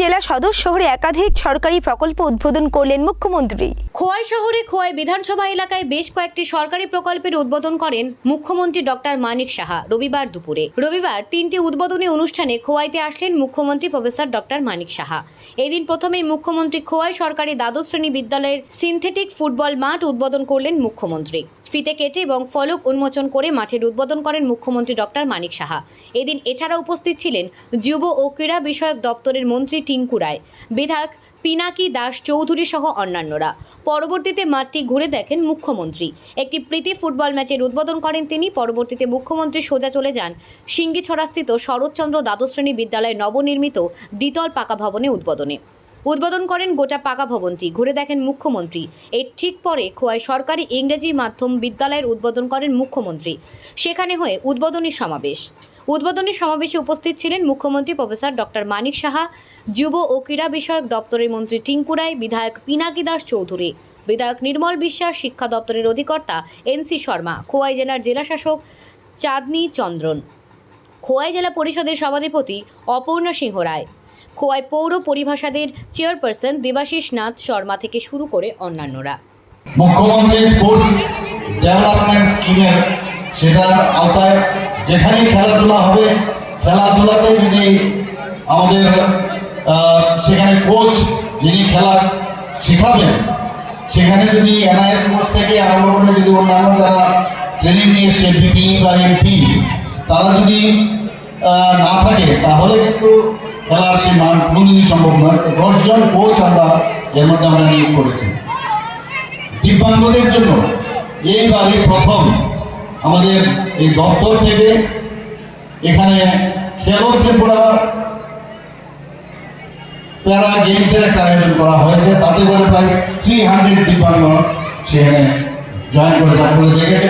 জেলা সদর শহরে একাধিক সরকারি প্রকল্প উদ্বোধন করলেন মুখ্যমন্ত্রী। খোয়াই শহরে খোয়াই বিধানসভা এলাকায় বেশ কয়েকটি সরকারি প্রকল্পের উদ্বোধন করেন মুখ্যমন্ত্রী ডক্টর মানিক সাহা রবিবার দুপুরে। রবিবার তিনটি উদ্বোধনী অনুষ্ঠানে খোয়াইতে আসলেন মুখ্যমন্ত্রী প্রফেসর ডক্টর মানিক সাহা। এদিন প্রথমেই মুখ্যমন্ত্রী খোয়াই সরকারি দ্বাদশ শ্রেণি বিদ্যালয়ের সিনথেটিক ফুটবল মাঠ উদ্বোধন করলেন মুখ্যমন্ত্রী। ফিতে কেটে এবং ফলক উন্মোচন করে মাঠের উদ্বোধন করেন মুখ্যমন্ত্রী ডক্টর মানিক সাহা। এদিন এছাড়া উপস্থিত ছিলেন যুব ও ক্রীড়া বিষয়ক দপ্তরের মন্ত্রী টিঙ্কু রায় বিধায়ক পিনাকি দাস চৌধুরী সহ অন্যান্যরা। পরবর্তীতে মাঠটি ঘুরে দেখেন মুখ্যমন্ত্রী। একটি প্রীতি ফুটবল ম্যাচের উদ্বোধন করেন তিনি। পরবর্তীতে মুখ্যমন্ত্রী সোজা চলে যান সিঙ্গিছড়াস্থিত শরৎচন্দ্র দ্বাদশ শ্রেণি বিদ্যালয়ের নবনির্মিত দ্বিতল পাকা ভবনে উদ্বোধনে। উদ্বোধন করেন গোটা পাকা ভবনটি। ঘুরে দেখেন মুখ্যমন্ত্রী। এর ঠিক পরে খোয়াই সরকারি ইংরেজি মাধ্যম বিদ্যালয়ের উদ্বোধন করেন মুখ্যমন্ত্রী। সেখানে হয়ে উদ্বোধনী সমাবেশ। উদ্বোধনী সমাবেশে উপস্থিত ছিলেন মুখ্যমন্ত্রী প্রফেসর ডক্টর মানিক সাহা, যুব ও ক্রীড়া বিষয়ক দপ্তরের মন্ত্রী টিঙ্কু রায়, বিধায়ক পিনাকি দাস চৌধুরী, বিধায়ক নির্মল বিশ্বাস, শিক্ষা দপ্তরের অধিকর্তা এনসি শর্মা, খোয়াই জেলার জেলাশাসক চাঁদনী চন্দ্রন। খোয়াই জেলা পরিষদের সভাধিপতি অপর্ণা সিংহ রায়। খোয়াই পৌর পরিভাষাদের চেয়ারপারসন দেবাশিস নাথ শর্মা থেকে শুরু করে অন্যান্যরা। মুখ্যমন্ত্রী স্পোর্টস ডেভেলপমেন্ট স্কিমের সেটার আওতায় যেখানেই খেলাধুলা হবে খেলাধুলাতে যদি আমাদের সেখানে কোচ যিনি খেলা শেখাবেন, সেখানে যদি এনআইএস কোচ থেকে আরম্ভ করে যদি অন্যান্য যারা ট্রেনিং নিয়ে এসছে বিপি বা এমপি তারা যদি না থাকে, তাহলে কিন্তু খেলার সেই মান কোনোদিনই সম্ভব নয়। দশজন কোচ আমরা এর মধ্যে আমরা নিয়োগ করেছি। দিব্যাঙ্গদের জন্য এইবারই প্রথম আমাদের এই দপ্তর থেকে এখানে খেলো ত্রিপুরা প্যারা গেমসের একটা আয়োজন করা হয়েছে। তাতে করে প্রায় থ্রি হান্ড্রেড দিব্যাঙ্গ সেখানে জয়েন করেছে আপনারা দেখেছেন।